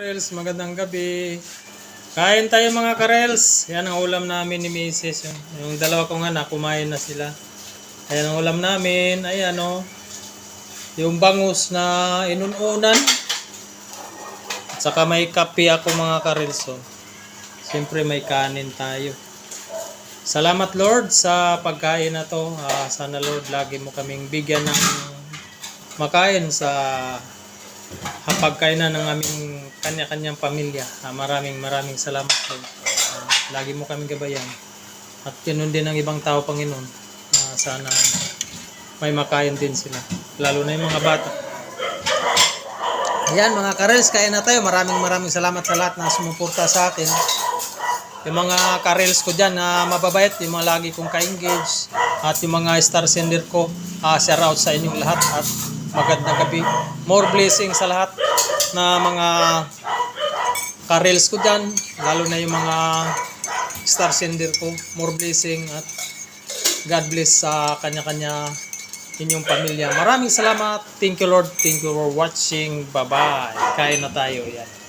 Karels, magandang gabi. Kain tayo mga Karels. Yan ang ulam namin ni Mrs. Yung, yung dalawa kong anak, kumain na sila. Ayan ang ulam namin. Ayan o. Yung bangus na inununan. At saka may kape ako mga Karels. Oh. Siyempre may kanin tayo. Salamat Lord sa pagkain na to. Ah, sana Lord lagi mo kaming bigyan ng makain sa hapagkainan ng aming kanya-kanyang pamilya. Ah, maraming maraming salamat Lord. Ah, lagi mo kaming gabayan. At ganun din ang ibang tao, Panginoon. Ah, sana may makain din sila. Lalo na yung mga bata. Ayan mga karels, kain na tayo. Maraming maraming salamat sa lahat na sumuporta sa akin. Yung mga karels ko dyan na mababait, yung mga lagi kong ka-engage, at yung mga star sender ko, uh, share out sa inyong lahat at magandang gabi. More blessing sa lahat na mga karels ko dyan, lalo na yung mga star sender ko. More blessing at God bless sa kanya-kanya inyong pamilya. Maraming salamat. Thank you Lord. Thank you for watching. Bye-bye. Kain na tayo. Yan.